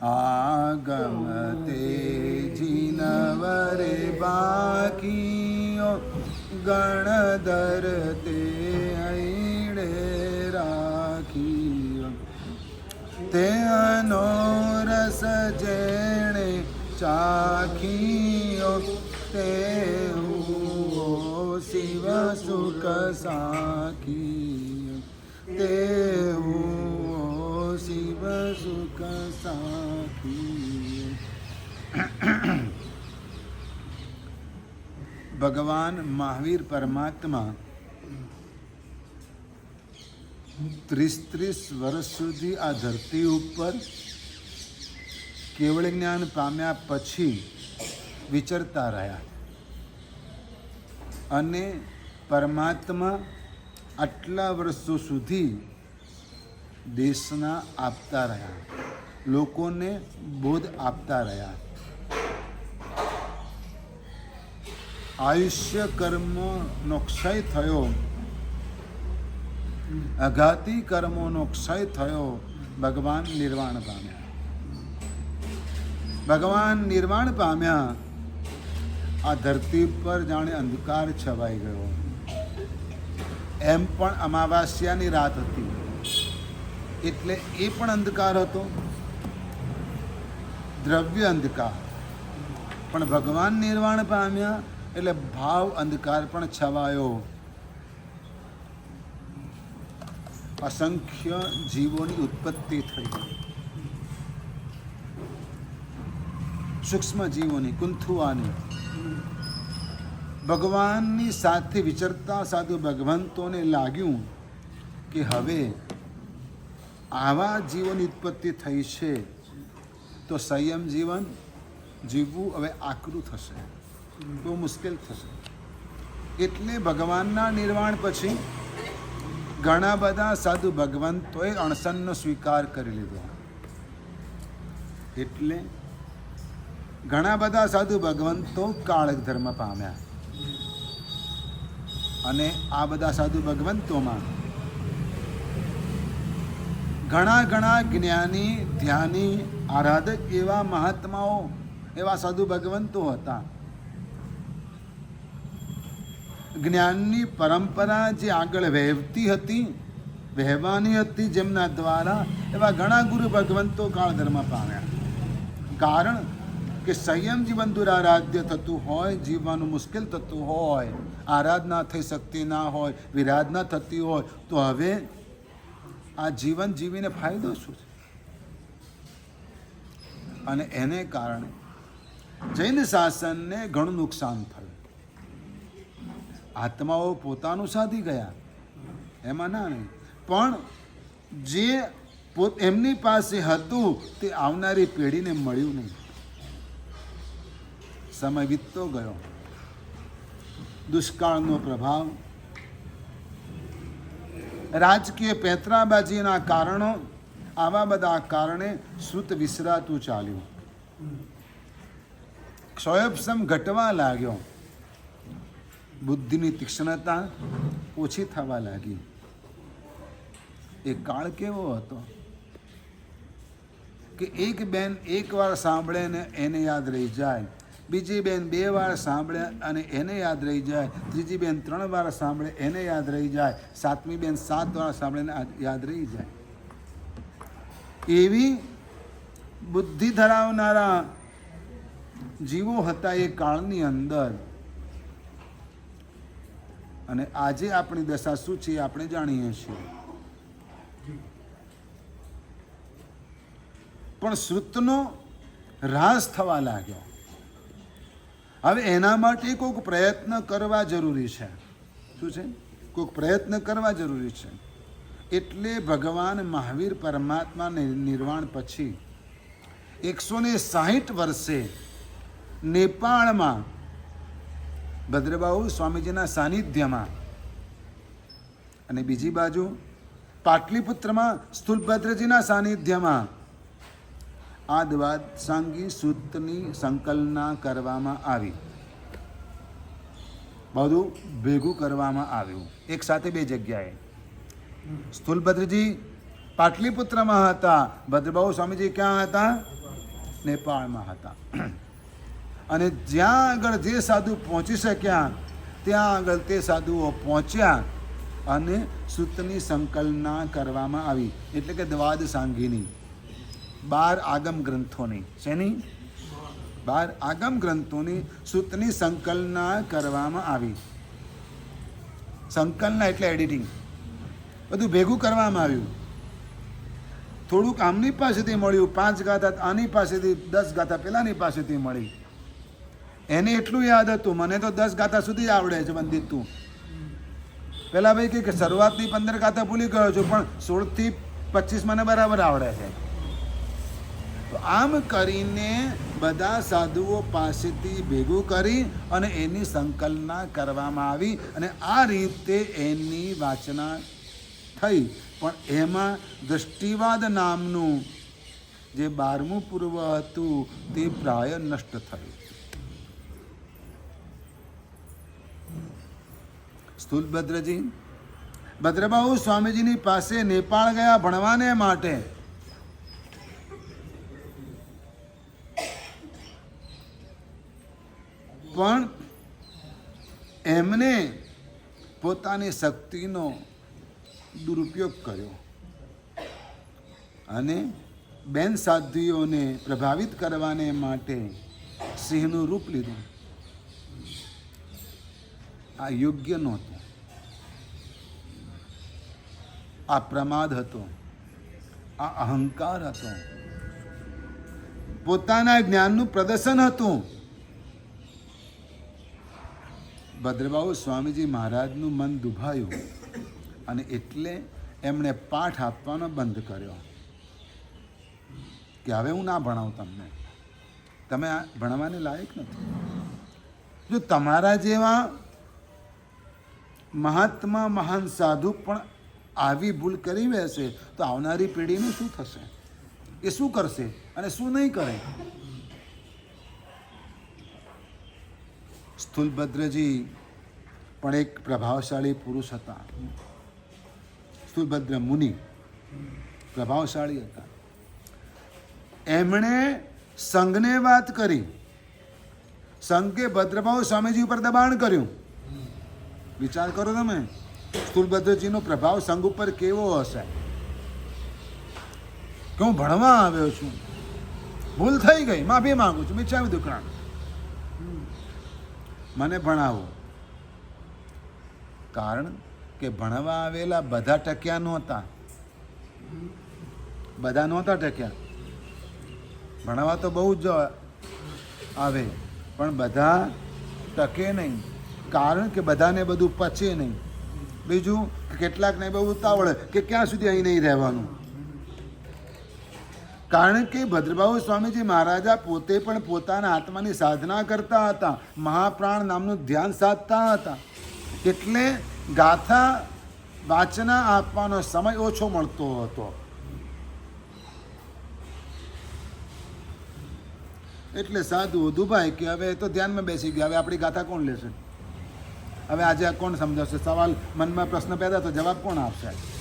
આગમ તે જીનવરે બાકીઓ ગણધર તે હૈડે રાખીઓ. તેનો રસ જેણે ચાખીઓ, તે શિવ સુખ સાખી તે શિવ સુખ સાખી ભગવાન મહાવીર પરમાત્મા ત્રીસ ત્રીસ વર્ષ સુધી આ ધરતી ઉપર કેવળ જ્ઞાન પામ્યા પછી વિચરતા રહ્યા. અને પરમાત્મા આટલા વર્ષો સુધી દેશના આપતા રહ્યા. લોકોને બોધ આપતા રહ્યા. આયુષ્ય કર્મનો ક્ષય થયો. અઘાતી કર્મોનો ક્ષય થયો. ભગવાન નિર્વાણ પામ્યા. ભગવાન નિર્વાણ પામ્યા. આ ધરતી પર જાણે અંધકાર છવાઈ ગયો. એમ પણ અમાવાસ્યાની રાત હતી. એટલે એ પણ અંધકાર હતો. દ્રવ્ય અંધકાર. પણ ભગવાન નિર્વાણ પામ્યા એટલે ભાવ અંધકાર પણ છવાયો. અસંખ્ય જીવોની ઉત્પત્તિ થઈ. સૂક્ષ્મ જીવોની કુંથુવાની ભગવાનની સાથે વિચરતા સાધુ ભગવંતોને લાગ્યું કે હવે આવા જીવન ઉત્પત્તિ થઈ છે, તો સંયમ જીવન જીવવું હવે આકરું થશે. બહુ મુશ્કેલ થશે. એટલે ભગવાનના નિર્વાણ પછી ઘણા બધા સાધુ ભગવંતોએ અણસનનો સ્વીકાર કરી લીધો. એટલે ઘણા બધા સાધુ ભગવંતો કાળક ધર્મ પામ્યા. અને આ બધા સાધુ ભગવંતોમાં ઘણા ઘણા જ્ઞાની, ધ્યાની, આરાધક એવા મહાત્માઓ, એવા સાધુ ભગવંતો હતા. જ્ઞાનની પરંપરા જે આગળ વહેવતી હતી, વહેવાની હતી જેમના દ્વારા એવા ઘણા ગુરુ ભગવંતો કાળ ધર્મ પામ્યા. કારણ કે સંયમ જીવન દુરારાધ્ય થતું હોય, જીવવાનું મુશ્કેલ થતું હોય, આરાધના થઈ શકતી ના હોય, વિરાધના થતી હોય, તો હવે આ જીવન જીવીને ફાયદો શું છે? અને એને કારણે જૈન શાસનને ઘણું નુકસાન થયું. આત્માઓ પોતાનું સાધી ગયા. એમાં ના નહીં. પણ જે એમની પાસે હતું તે આવનારી પેઢીને મળ્યું નહીં. સમય વીતતો ગયો. દુષ્કાળનો પ્રભાવ રાજકીય પેતરાબાજીના કારણો, આવા બધા કારણે શ્રુત વિસરાતું ચાલ્યું. ક્ષયોપસમ ઘટવા લાગ્યો. બુદ્ધિની તીક્ષ્ણતા ઓછી થવા લાગી. એ કાળ કેવો હતો? કે એક બેન એકવાર સાંભળે ને એને યાદ રહી જાય. બીજી બેન બે વાર સાંભળે અને એને યાદ રહી જાય. ત્રીજી બેન ત્રણ વાર સાંભળે, એને યાદ રહી જાય. સાતમી બેન સાત વાર સાંભળે યાદ રહી જાય. એવી બુદ્ધિ ધરાવનારા જીવો હતા એ કાળની અંદર. અને આજે આપણી દશા શું છે આપણે જાણીએ છીએ. પણ શ્રુતનો રાસ થવા લાગ્યો. હવે એના માટે કોઈક પ્રયત્ન કરવા જરૂરી છે. શું છે? કોઈક પ્રયત્ન કરવા જરૂરી છે. એટલે ભગવાન મહાવીર પરમાત્મા નિર્વાણ પછી એકસો ને સાહીઠ વર્ષે નેપાળમાં ભદ્રબાહુ સ્વામીજીના સાનિધ્યમાં અને બીજી બાજુ પાટલીપુત્રમાં સ્થુલભદ્રજીના સાનિધ્યમાં આ દ્વાદશાંગી સૂત્રની સંકલના કરવામાં આવી. બધું ભેગું કરવામાં આવ્યું. એક સાથે બે જગ્યાએ. સ્થુલભદ્રજી પાટલીપુત્રમાં હતા. ભદ્રબાહુ સ્વામીજી ક્યાં હતા? નેપાળમાં હતા. અને જ્યાં આગળ જે સાધુ પહોંચી શક્યા, ત્યાં આગળ તે સાધુઓ પહોંચ્યા અને સૂતની સંકલના કરવામાં આવી. એટલે કે દ્વાદ સાંગીની. બાર આગમ ગ્રંથોની. શેની? બાર આગમ ગ્રંથોની સૂતની સંકલના કરવામાં આવી. સંકલના એટલે એડિટિંગ. બધું ભેગું કરવામાં આવ્યું. થોડુંક આમની પાસેથી મળ્યું, પાંચ ગાથા આની પાસેથી, દસ ગાથા પેલાની પાસેથી મળી. એને એટલું યાદ હતું, મને તો દસ ગાથા સુધી આવડે છે વંદિત તું. પેલા ભાઈ કે શરૂઆતની પંદર ગાથા ભૂલી ગયો છું, પણ સોળથી પચીસ મને બરાબર આવડે છે. આમ કરીને બધા સાધુઓ પાસેથી ભેગું કરી અને એની સંકલના કરવામાં આવી અને આ રીતે એની વાચના થઈ. પણ એમાં દૃષ્ટિવાદ નામનું જે બારમું પૂર્વ હતું તે પ્રાય નષ્ટ થયું. સ્થૂલભદ્રજી ભદ્રબાહુ સ્વામીજીની પાસે નેપાળ ગયા ભણવાને માટે પણ એમને પોતાની શક્તિનો દુરુપયોગ કર્યો. અને બેન સાધ્વીઓને પ્રભાવિત કરવાને માટે સિંહનું રૂપ લીધું. આ યોગ્ય નહોતું. આ પ્રમાદ હતો. આ અહંકાર હતો. પોતાના જ્ઞાનનું પ્રદર્શન હતું. ભદ્રબાહુ સ્વામીજી મહારાજનું મન દુભાયું અને એટલે એમણે પાઠ આપવાનો બંધ કર્યો. કે હવે હું ના ભણાવું તમને. તમે આ ભણવાને લાયક નથી. જો તમારા જેવા મહાત્મા મહાન સાધુ પણ આવી ભૂલ કરી બેસે, તો આવનારી પેઢીનું શું થશે? એ શું કરશે? અને શું નહીં કરે? સ્થૂલભદ્રજી પણ એક પ્રભાવશાળી પુરુષ હતા. સ્થૂલભદ્ર મુનિ પ્રભાવશાળી હતા. એમણે સંઘને વાત કરી. સંઘે ભદ્રભાવ સ્વામીજી ઉપર દબાણ કર્યું. વિચાર કરો તમે સ્થૂલભદ્રજીનો પ્રભાવ સંઘ ઉપર કેવો હશે? કે હું ભણવા આવ્યો છું. ભૂલ થઈ ગઈ, માફી માંગુ છું મિચ્છામી દુકાન. મને ભણાવો. કારણ કે ભણવા આવેલા બધા ટક્યા નહોતા. બધા નહોતા ટક્યા. ભણવા તો બહુ જ આવે, પણ બધા ટકે નહીં. કારણ કે બધાને બધું પચે નહીં. બીજું કેટલાકને બહુ ઉતાવળ કે ક્યાં સુધી અહીં નહીં રહેવાનું? કારણ કે ભદ્રબાહુ સ્વામીજી મહારાજા પોતે પણ પોતાના આત્માની સાધના કરતા હતા. મહાપ્રાણ નામનું ધ્યાન સાધતા હતા. એટલે ગાથા વાચના આપવાનો સમય ઓછો મળતો હતો. એટલે સાધુ દુભાઈ કે હવે તો ધ્યાનમાં બેસી ગયા. હવે આપણી ગાથા કોણ લેશે? હવે આજે કોણ સમજાવશે? સવાલ મનમાં પ્રશ્ન પેદા તો જવાબ કોણ આપશે?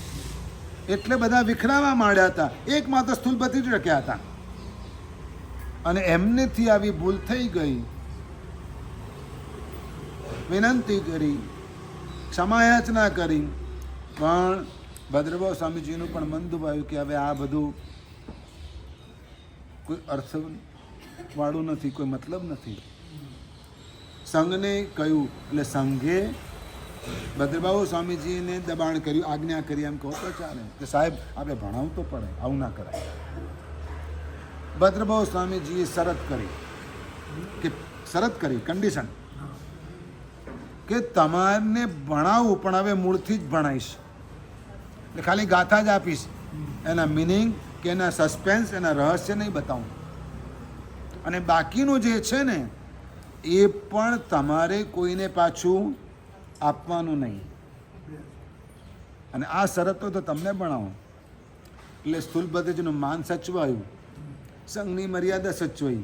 એટલે બધા વિખરાવા માંડ્યા હતા. એક માત્ર સ્થૂલપતિ જ રખ્યા હતા. અને એમનેથી આવી ભૂલ થઈ ગઈ. વિનંતી કરી, ક્ષમાયાચના કરી, પણ ભદ્રભાવ સ્વામીજીનું પણ મન દુભાયું કે હવે આ બધું કોઈ અર્થ વાળું નથી, કોઈ મતલબ નથી. સંઘને કહ્યું, એટલે સંઘે ભદ્રબાહુ સ્વામીજીને દબાણ કર્યું, આજ્ઞા કરી એમ કહો તો ચાલે. કે સાહેબ, આપણે ભણાવું તો પડે, આવું ના કરાય. ભદ્રબાબુ સ્વામીજીએ શરત કરી. કે શરત કરી કન્ડિશન કે તમારને ભણાવું, પણ હવે મૂળથી જ ભણાવીશ એટલે ખાલી ગાથા જ આપીશ. એના મિનિંગ કે એના સસ્પેન્સ એના રહસ્ય નહીં બતાવું. અને બાકીનું જે છે ને, એ પણ તમારે કોઈને પાછું આપવાનું નહીં. અને આ શરતો તો તમને ભણાવો. એટલે સ્થૂલભદ્રજીનું માન સચવાયું. સંઘની મર્યાદા સચવાઈ.